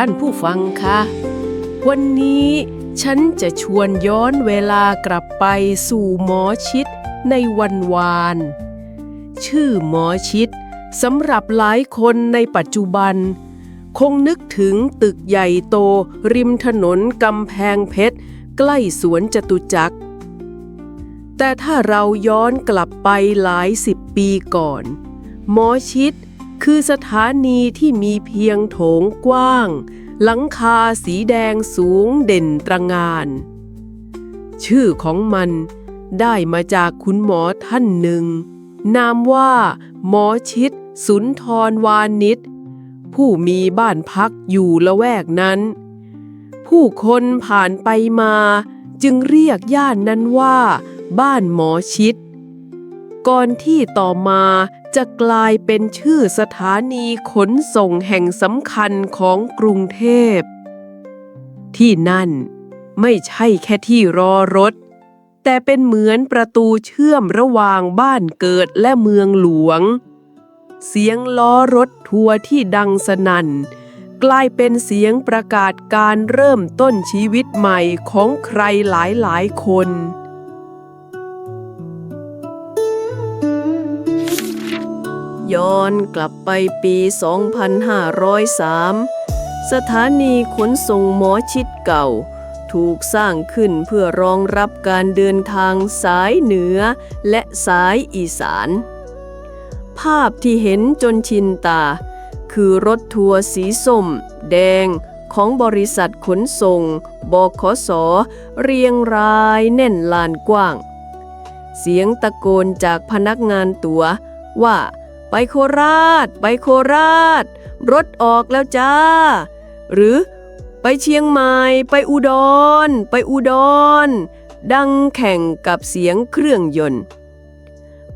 ท่านผู้ฟังคะวันนี้ฉันจะชวนย้อนเวลากลับไปสู่หมอชิดในวันวาน ชื่อหมอชิดสำหรับหลายคนในปัจจุบัน คงนึกถึงตึกใหญ่โตริมถนนกำแพงเพชร ใกล้สวนจตุจักร แต่ถ้าเราย้อนกลับไปหลายสิบปีก่อน หมอชิด คือสถานีที่มีเพียงโถงกว้าง หลังคาสีแดงสูงเด่นตระงาน ชื่อของมันได้มาจากคุณหมอท่านหนึ่ง นามว่า หมอชิด สุนทรวานิชผู้มีบ้านพักอยู่ละแวกนั้น ผู้คนผ่านไปมาจึงเรียกย่านนั้นว่า บ้านหมอชิด ก่อนที่ต่อมา จะกลายเป็นชื่อสถานีขนส่งแห่งสำคัญของกรุงเทพ ที่นั่นไม่ใช่แค่ที่รอรถ แต่เป็นเหมือนประตูเชื่อมระหว่างบ้านเกิดและเมืองหลวง เสียงล้อรถทัวร์ที่ดังสนั่น กลายเป็นเสียงประกาศการเริ่มต้นชีวิตใหม่ของใครหลายหลายๆคน ย้อนกลับไปปี 2503 สถานีขนส่งหมอชิดเก่า ถูกสร้างขึ้นเพื่อรองรับการเดินทางสายเหนือและสายอีสาน ภาพที่เห็นจนชินตา คือรถทัวร์สีส้ม แดงของบริษัทขนส่งบขส เรียงรายแน่นลานกว้าง เสียงตะโกนจากพนักงานตัว๋วว่า ไปโคราช ไปโคราช รถออกแล้วจ้า หรือไปเชียงใหม่ ไปอุดร ไปอุดร ดังแข่งกับเสียงเครื่องยนต์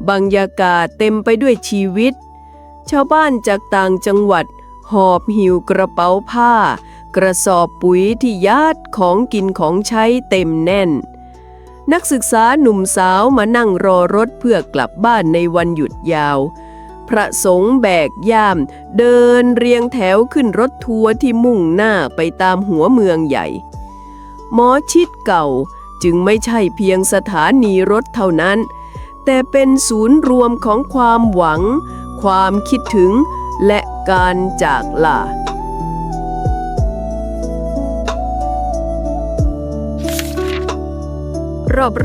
บรรยากาศเต็มไปด้วยชีวิต ชาวบ้านจากต่างจังหวัด หอบหิวกระเป๋าผ้า กระสอบปุ๋ยที่ยัดของกินของใช้เต็มแน่น นักศึกษาหนุ่มสาวมานั่งรอรถเพื่อกลับบ้านในวันหยุดยาว ระสงฆ์แบกย่าม เดินเรียงแถวขึ้นรถทัวร์ที่มุ่งหน้าไปตามหัวเมืองใหญ่ หมอชิดเก่าจึงไม่ใช่เพียงสถานีรถเท่านั้น แต่เป็นศูนย์รวมของความหวัง ความคิดถึง และการจากลา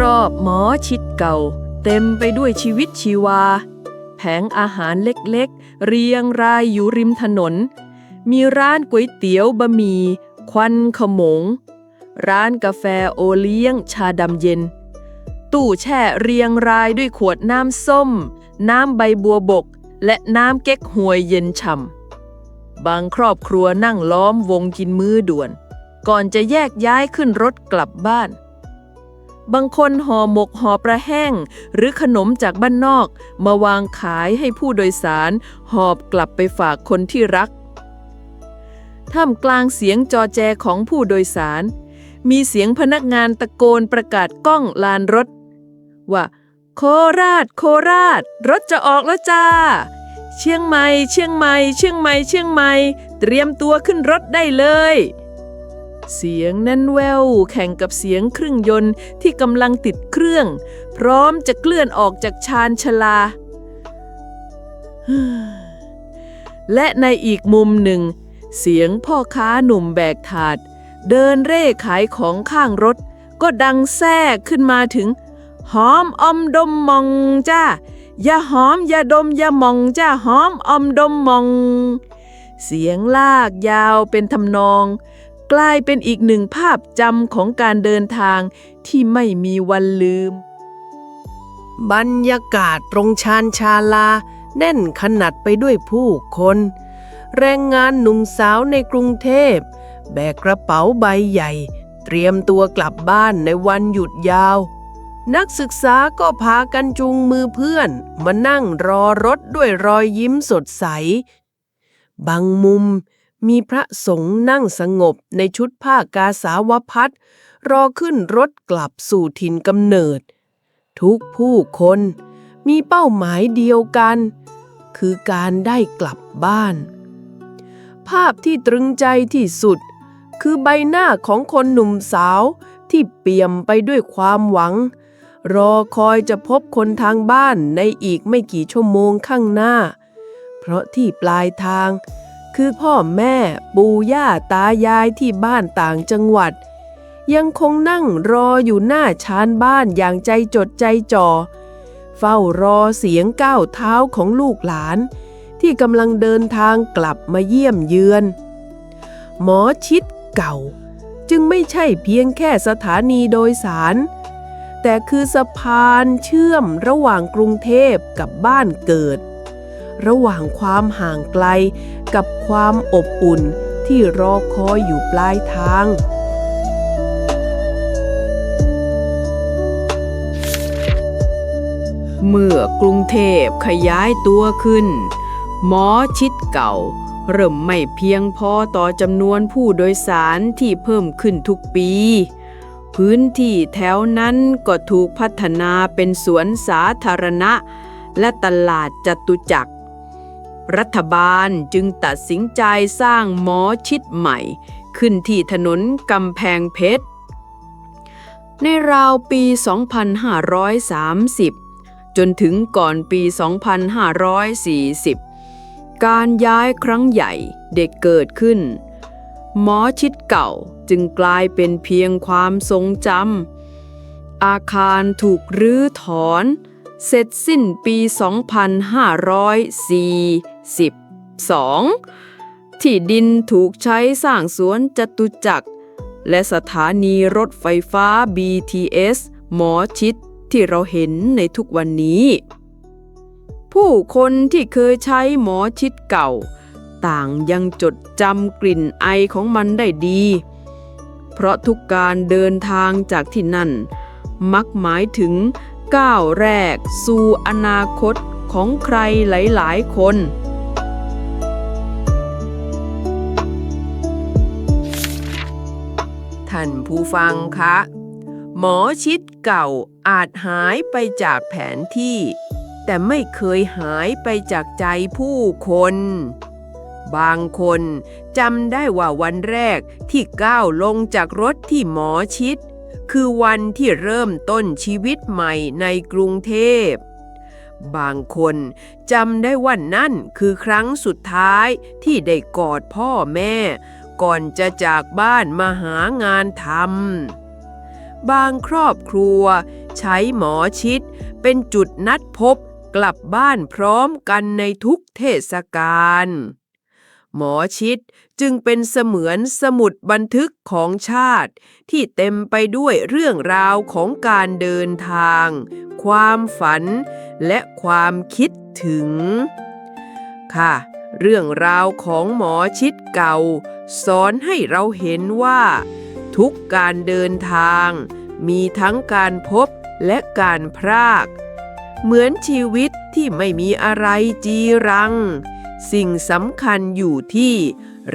รอบๆหมอชิดเก่า เต็มไปด้วยชีวิตชีวา แผงอาหารเล็กๆ เรียงรายอยู่ริมถนน มีร้านก๋วยเตี๋ยวบะหมี่ควันขมง ร้านกาแฟโอเลี้ยงชาดำเย็น ตู้แช่เรียงรายด้วยขวดน้ำส้ม น้ำใบบัวบก และน้ำเก๊กฮวยเย็นฉ่ำบางครอบครัวนั่งล้อมวงกินมื้อด่วน ก่อนจะแยกย้ายขึ้นรถกลับบ้าน บางคนห่อหมกห่อประแห้ง หรือขนมจากบ้านนอก มาวางขายให้ผู้โดยสาร หอบกลับไปฝากคนที่รัก ท่ามกลางเสียงจอแจของผู้โดยสาร มีเสียงพนักงานตะโกนประกาศกล้องลานรถ ว่า โคราช โคราช รถจะออกแล้วจ้า เชียงใหม่ เชียงใหม่ เชียงใหม่ เชียงใหม่ เตรียมตัวขึ้นรถได้เลย เสียงนั้นแววแข่งกับเสียงเครื่องยนต์ที่กำลังติดเครื่อง พร้อมจะเคลื่อนออกจากชานชาลา และในอีกมุมหนึ่ง เสียงพ่อค้าหนุ่มแบกถาด เดินเร่ขายของข้างรถ ก็ดังแทรกขึ้นมาถึง หอมอมดมมองจ้าอย่าหอมอย่าดมอย่ามองจ้าหอมอมดมมอง เสียงลากยาวเป็นทำนอง กลายเป็นอีกหนึ่งภาพจำของการเดินทางที่ไม่มีวันลืม บรรยากาศตรงชานชาลา แน่นขนาดไปด้วยผู้คน แรงงานหนุ่มสาวในกรุงเทพ แบกกระเป๋าใบใหญ่ เตรียมตัวกลับบ้านในวันหยุดยาว นักศึกษาก็พากันจูงมือเพื่อน มานั่งรอรถด้วยรอยยิ้มสดใส บางมุม มีพระสงฆ์นั่งสงบในชุดผ้ากาสาวพัดรอขึ้นรถกลับสู่ถิ่นกำเนิด ทุกผู้คนมีเป้าหมายเดียวกัน คือการได้กลับบ้าน ภาพที่ตรึงใจที่สุด คือใบหน้าของคนหนุ่มสาวที่เปี่ยมไปด้วยความหวัง รอคอยจะพบคนทางบ้านในอีกไม่กี่ชั่วโมงข้างหน้า เพราะที่ปลายทาง คือพ่อแม่ปู่ย่าตายายที่บ้านต่างจังหวัด ยังคงนั่งรออยู่หน้าชานบ้านอย่างใจจดใจจ่อ เฝ้ารอเสียงก้าวเท้าของลูกหลาน ที่กำลังเดินทางกลับมาเยี่ยมเยือน หมอชิดเก่า จึงไม่ใช่เพียงแค่สถานีโดยสาร แต่คือสะพานเชื่อมระหว่างกรุงเทพกับบ้านเกิด ระหว่างความห่างไกล กับความอบอุ่นที่รอคอยอยู่ปลายทาง เมื่อกรุงเทพขยายตัวขึ้น หมอชิดเก่า เริ่มไม่เพียงพอต่อจำนวนผู้โดยสารที่เพิ่มขึ้นทุกปีพื้นที่แถวนั้นก็ถูกพัฒนาเป็นสวนสาธารณะ และตลาดจตุจักร รัฐบาลจึงตัดสินใจสร้างหมอชิดใหม่ ขึ้นที่ถนนกำแพงเพชร ในราวปี 2530 จนถึงก่อนปี 2540 การย้ายครั้งใหญ่เด็กเกิดขึ้น หมอชิดเก่าจึงกลายเป็นเพียงความทรงจำ อาคารถูกรื้อถอนเสร็จสิ้นปี 254 2542ที่ดินถูกใช้สร้างสวนจตุจักร และสถานีรถไฟฟ้า BTS หมอชิดที่เราเห็นในทุกวันนี้ ผู้คนที่เคยใช้หมอชิดเก่า ต่างยังจดจำกลิ่นไอของมันได้ดี เพราะทุกการเดินทางจากที่นั่น มักหมายถึงก้าวแรกสู่อนาคตของใครหลาย ๆ คน ท่านผู้ฟังคะ หมอชิดเก่าอาจหายไปจากแผนที่ แต่ไม่เคยหายไปจากใจผู้คน บางคนจำได้ว่าวันแรกที่ก้าวลงจากรถที่หมอชิด คือวันที่เริ่มต้นชีวิตใหม่ในกรุงเทพบางคนจำได้ว่านั่นคือครั้งสุดท้ายที่ได้กอดพ่อแม่ ก่อนจะจากบ้านมาหางานทำบางครอบครัวใช้หมอชิดเป็นจุดนัดพบกลับบ้านพร้อมกันในทุกเทศกาลหมอชิดจึงเป็นเสมือนสมุดบันทึกของชาติ ที่เต็มไปด้วยเรื่องราวของการเดินทาง ความฝัน และความคิดถึง ค่ะ เรื่องราวของหมอชิดเก่า สอนให้เราเห็นว่า ทุกการเดินทาง มีทั้งการพบและการพราก เหมือนชีวิตที่ไม่มีอะไรจีรัง สิ่งสำคัญอยู่ที่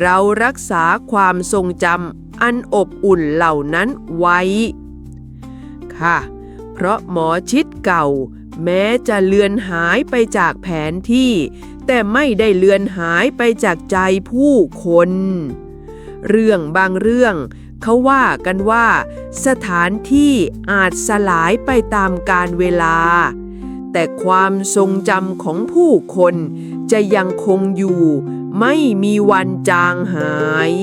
เรารักษาความทรงจำอันอบอุ่นเหล่านั้นไว้ ค่ะ เพราะหมอชิดเก่า แม้จะเลือนหายไปจากแผนที่ แต่ไม่ได้เลือนหายไปจากใจผู้คน เรื่องบางเรื่อง เขาว่ากันว่า สถานที่อาจสลายไปตามกาลเวลา แต่ความทรงจำของผู้คนจะยังคงอยู่ ไม่มีวันจางหาย